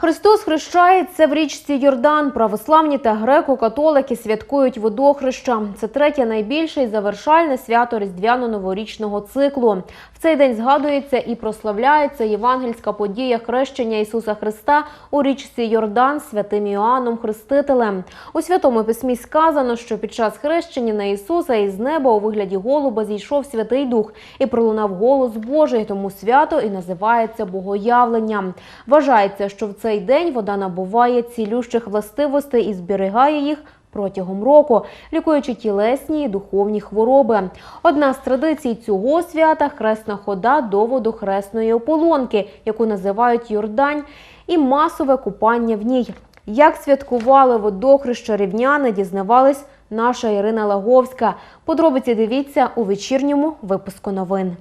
Христос хрещається в річці Йордан. Православні та греко-католики святкують водохреща. Це третє найбільше і завершальне свято різдвяно-новорічного циклу. В цей день згадується і прославляється євангельська подія хрещення Ісуса Христа у річці Йордан святим Іоанном Хрестителем. У святому письмі сказано, що під час хрещення на Ісуса із неба у вигляді голуба зійшов Святий Дух і пролунав голос Божий, тому свято і називається Богоявленням. Вважається, що в цей день вода набуває цілющих властивостей і зберігає їх протягом року, лікуючи тілесні і духовні хвороби. Одна з традицій цього свята хресна хода до водохресної ополонки, яку називають Йордань, і масове купання в ній. Як святкували водохреща рівняни, дізнавались наша Ірина Лаговська. Подробиці дивіться у вечірньому випуску новин.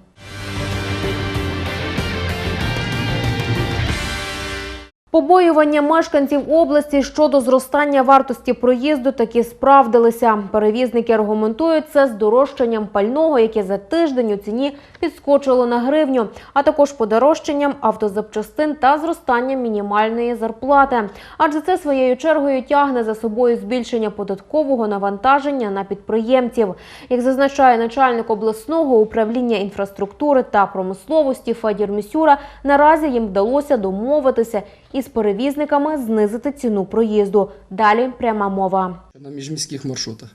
Побоювання мешканців області щодо зростання вартості проїзду таки справдилися. Перевізники аргументують це здорожчанням пального, яке за тиждень у ціні підскочило на гривню, а також подорожчанням автозапчастин та зростанням мінімальної зарплати. Адже це своєю чергою тягне за собою збільшення податкового навантаження на підприємців. Як зазначає начальник обласного управління інфраструктури та промисловості Федір Місюра, наразі їм вдалося домовитися із перевізниками знизити ціну проїзду. Далі пряма мова. На міжміських маршрутах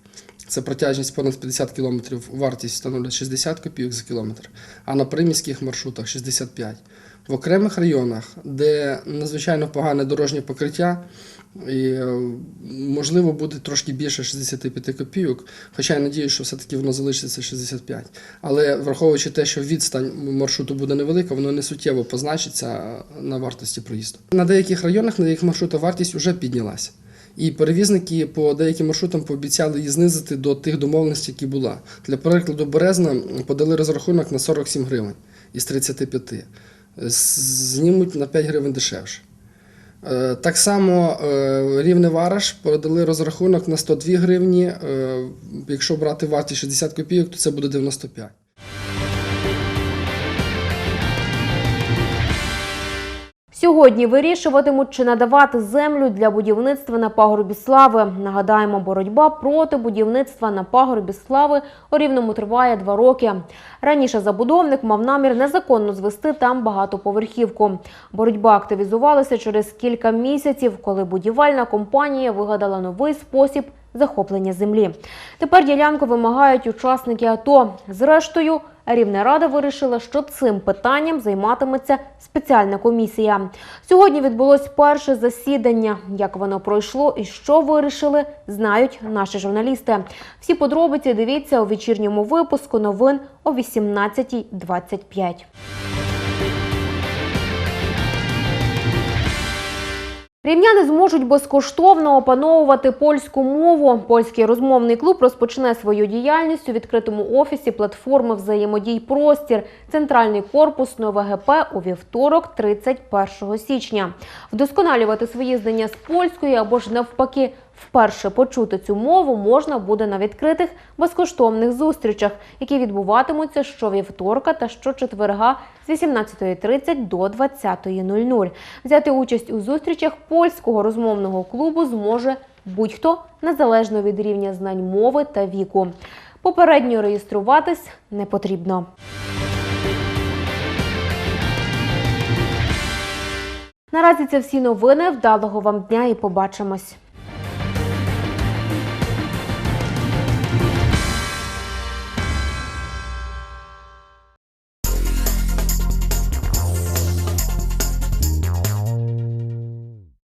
це протяжність понад 50 км, вартість становить 60 копійок за кілометр, а на приміських маршрутах 65. В окремих районах, де надзвичайно погане дорожнє покриття, і, е, можливо, буде трошки більше 65 копійок, хоча я надію, що все-таки воно залишиться 65. Але враховуючи те, що відстань маршруту буде невелика, воно не суттєво позначиться на вартості проїзду. На деяких районах, на деяких маршрутах вартість вже піднялася. І перевізники по деяким маршрутам пообіцяли її знизити до тих домовленостей, які була. Для прикладу, Березна подали розрахунок на 47 гривень із 35. Знімуть на 5 гривень дешевше. Е, Так само е, рівне Вараш продали розрахунок на 102 гривні. Е, Якщо брати вартість 60 копійок, то це буде 95. Сьогодні вирішуватимуть, чи надавати землю для будівництва на пагорбі слави. Нагадаємо, боротьба проти будівництва на пагорбі слави у рівному триває два роки. Раніше забудовник мав намір незаконно звести там багатоповерхівку. Боротьба активізувалася через кілька місяців, коли будівельна компанія вигадала новий спосіб захоплення землі. Тепер ділянку вимагають учасники АТО. Зрештою, Рівна рада вирішила, що цим питанням займатиметься спеціальна комісія. Сьогодні відбулось перше засідання. Як воно пройшло і що вирішили, знають наші журналісти. Всі подробиці дивіться у вечірньому випуску новин о 18.25. Рівняни зможуть безкоштовно опановувати польську мову. Польський розмовний клуб розпочне свою діяльність у відкритому офісі платформи взаємодій простір. Центральний корпус Нове ГП у вівторок, 31 січня. Вдосконалювати свої знання з польської або ж навпаки. Вперше почути цю мову можна буде на відкритих безкоштовних зустрічах, які відбуватимуться щовівторка та щочетверга з 18.30 до 20.00. Взяти участь у зустрічах польського розмовного клубу зможе будь-хто незалежно від рівня знань мови та віку. Попередньо реєструватись не потрібно. Наразі це всі новини. Вдалого вам дня і побачимось.